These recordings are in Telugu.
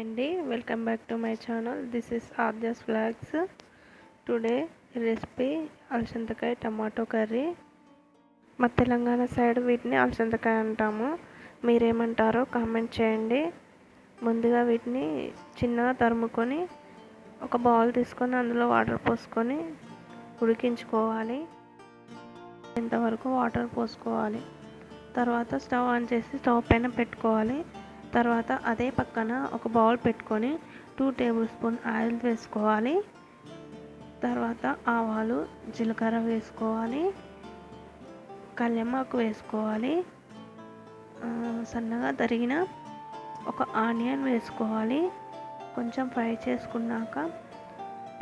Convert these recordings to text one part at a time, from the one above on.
అండి. Welcome back to my channel this is Aadya's vlogs today recipe అలసందకాయ tomato curry. మా తెలంగాణ సైడ్ వీటిని అలసందకాయ అంటాము. మీరేమంటారో కామెంట్ చేయండి. ముందుగా వీటిని చిన్నగా తరుముకొని ఒక బౌల్ తీసుకొని అందులో వాటర్ పోసుకొని ఉడికించుకోవాలి. ఇంతవరకు వాటర్ పోసుకోవాలి. తర్వాత స్టవ్ ఆన్ చేసి స్టవ్ పైన పెట్టుకోవాలి. తర్వాత అదే పక్కన ఒక బౌల్ పెట్టుకొని టూ టేబుల్ స్పూన్ ఆయిల్ వేసుకోవాలి. తర్వాత ఆవాలు జీలకర్ర వేసుకోవాలి. కళ్యమాకు వేసుకోవాలి. సన్నగా తరిగిన ఒక ఆనియన్ వేసుకోవాలి. కొంచెం ఫ్రై చేసుకున్నాక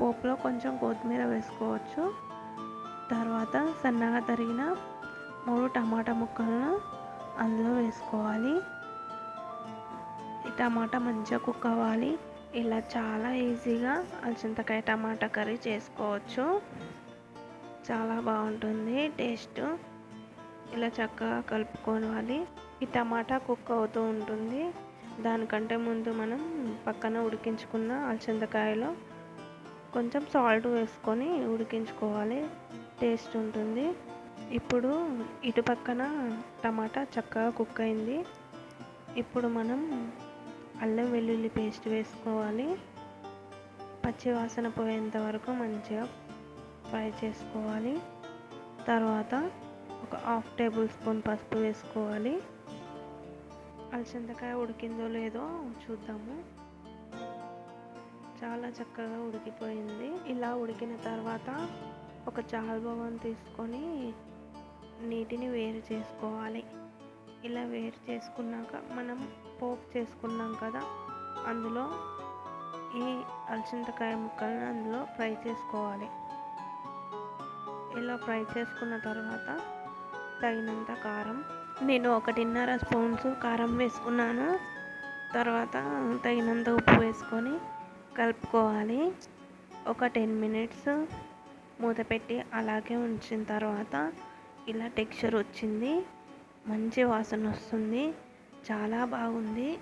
పోపులో కొంచెం కొత్తిమీర వేసుకోవచ్చు. తర్వాత సన్నగా తరిగిన మూడు టమాటా ముక్కలను అందులో వేసుకోవాలి. ఈ టమాటా మంచిగా కుక్ అవ్వాలి. ఇలా చాలా ఈజీగా అలసింతకాయ టమాటా కర్రీ చేసుకోవచ్చు. చాలా బాగుంటుంది టేస్ట్. ఇలా చక్కగా కలుపుకోవాలి. ఈ టమాటా కుక్ అవుతూ ఉంటుంది. దానికంటే ముందు మనం పక్కన ఉడికించుకున్న అలసింతకాయలో కొంచెం సాల్ట్ వేసుకొని ఉడికించుకోవాలి. టేస్ట్ ఉంటుంది. ఇప్పుడు ఇటు పక్కన టమాటా చక్కగా కుక్ అయింది. ఇప్పుడు మనం అల్లం వెల్లుల్లి పేస్ట్ వేసుకోవాలి. పచ్చి వాసన పోయేంత వరకు మంచిగా ఫ్రై చేసుకోవాలి. తర్వాత ఒక హాఫ్ టేబుల్ స్పూన్ పసుపు వేసుకోవాలి. అలసందకాయ ఉడికిందో లేదో చూద్దాము. చాలా చక్కగా ఉడికిపోయింది. ఇలా ఉడికిన తర్వాత ఒక చాల్భవం తీసుకొని నీటిని వేరు చేసుకోవాలి. ఇలా వేరు చేసుకున్నాక మనం పోపు చేసుకున్నాం కదా అందులో ఈ అలసింతకాయ ముక్కలను అందులో ఫ్రై చేసుకోవాలి. ఇలా ఫ్రై చేసుకున్న తర్వాత తగినంత కారం నేను ఒకటిన్నర స్పూన్స్ కారం వేసుకున్నాను. తర్వాత తగినంత ఉప్పు వేసుకొని కలుపుకోవాలి. ఒక టెన్ మినిట్స్ మూత పెట్టి అలాగే ఉంచిన తర్వాత ఇలా టెక్స్చర్ వచ్చింది. మంచి వాసన వస్తుంది. చాలా బాగుంది.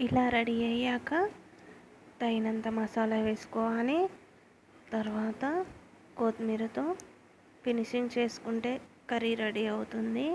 ఇలా రెడీ అయ్యాక తగినంత మసాలా వేసుకోవాలి. తర్వాత కొత్తిమీరతో ఫినిషింగ్ చేసుకుంటే కర్రీ రెడీ అవుతుంది.